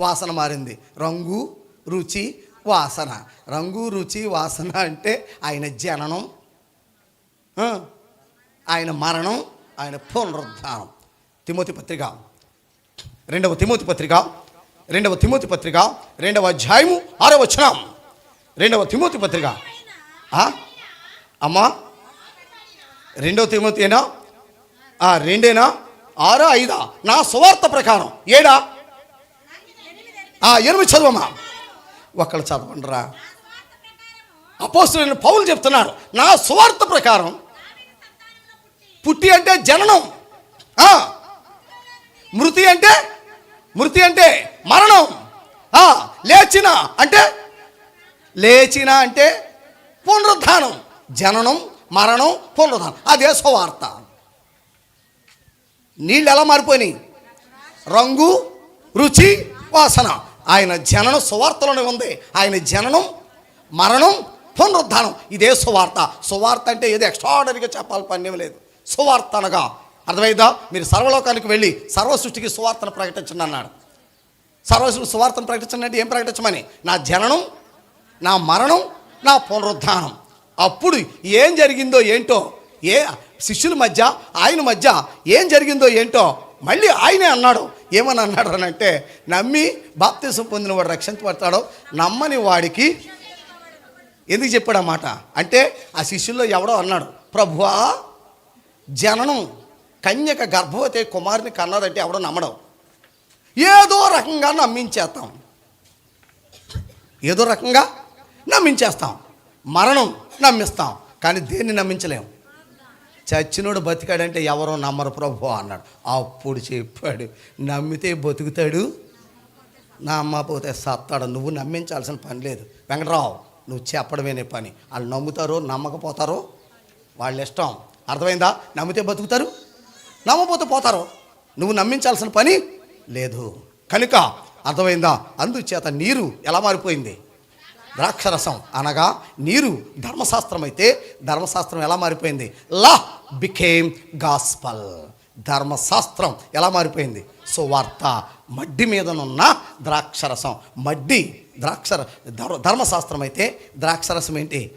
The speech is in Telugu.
వాసన మారింది. రంగు రుచి వాసన. రంగు రుచి వాసన అంటే ఆయన జననం ఆయన మరణం ఆయన పునరుద్ధానం. తిమోతి పత్రిక. రెండవ తిమోతి పత్రిక. రెండవ తిమోతి పత్రిక. రెండవ అధ్యాయము ఆరో వచనం. రెండవ తిమోతి పత్రిక. అమ్మా? రెండవ తిమోతినా ఆ, రెండేనా? ఆరా ఐదా? నా సువార్త ప్రకారం. ఏడా? ఎనిమిది చదవమ్మా ఒక్కళ్ళు చదవండిరా. అపోస్తులైన పౌలు చెప్తున్నాడు నా సువార్త ప్రకారం పుట్టి అంటే జననం. మృతి అంటే మృతి అంటే మరణం. లేచిన అంటే లేచిన అంటే పునరుద్ధానం. జననం మరణం పునరుద్ధానం. అదే సువార్త. నీళ్ళు ఎలా మారిపోయినాయి? రంగు రుచి వాసన. ఆయన జననం సువార్తలోనే ఉంది. ఆయన జననం మరణం పునరుద్ధానం. ఇదే సువార్త. సువార్త అంటే ఏదో ఎక్స్ట్రాడనరీగా చెప్పాలి పని లేదు. సువార్త అనగా అర్థమైందా? మీరు సర్వలోకానికి వెళ్ళి సర్వ సృష్టికి సువార్తను ప్రకటించండి అన్నాడు సర్వ సువార్తను ప్రకటించండి అంటే ఏం ప్రకటించమని? నా జననం నా మరణం నా పునరుద్ధానం. అప్పుడు ఏం జరిగిందో ఏంటో ఏ శిష్యుల మధ్య ఆయన మధ్య ఏం జరిగిందో ఏంటో మళ్ళీ ఆయనే అన్నాడు. ఏమని అన్నాడు అని అంటే నమ్మి బాప్తీసం పొందిన వాడు రక్షించబడతాడో నమ్మని వాడికి ఎందుకు చెప్పాడు మాట? అంటే ఆ శిష్యుల్లో ఎవడో అన్నాడు ప్రభువా జననం కన్యక గర్భవతి కుమారుని కన్నాడంటే ఎవడో నమ్మడం. ఏదో రకంగా నమ్మించేస్తాం. ఏదో రకంగా నమ్మించేస్తాం. మరణం నమ్మిస్తాం. కానీ దేన్ని నమ్మించలేము చచ్చినోడు బతికాడంటే ఎవరో నమ్మరు ప్రభు అన్నాడు. అప్పుడు చెప్పాడు నమ్మితే బతుకుతాడు నమ్మపోతే సత్తాడు. నువ్వు నమ్మించాల్సిన పని లేదు. వెంకటరావు నువ్వు చెప్పడమేనే పని. వాళ్ళు నమ్ముతారో నమ్మకపోతారో వాళ్ళ ఇష్టం. అర్థమైందా? నమ్మితే బతుకుతారు నమ్మపోతే పోతారు. నువ్వు నమ్మించాల్సిన పని లేదు. కనుక అర్థమైందా? అందుచేత నీరు ఎలా మారిపోయింది? ద్రాక్షరసం అనగా నీరు. ధర్మశాస్త్రం అయితే ధర్మశాస్త్రం ఎలా మారిపోయింది? Law became gospel. ధర్మశాస్త్రం ఎలా మారిపోయింది? సువార్త. మడ్డి మీదనున్న ద్రాక్షరసం. మడ్డి ద్రాక్షర ధర్మశాస్త్రం అయితే ద్రాక్షరసం ఏంటి?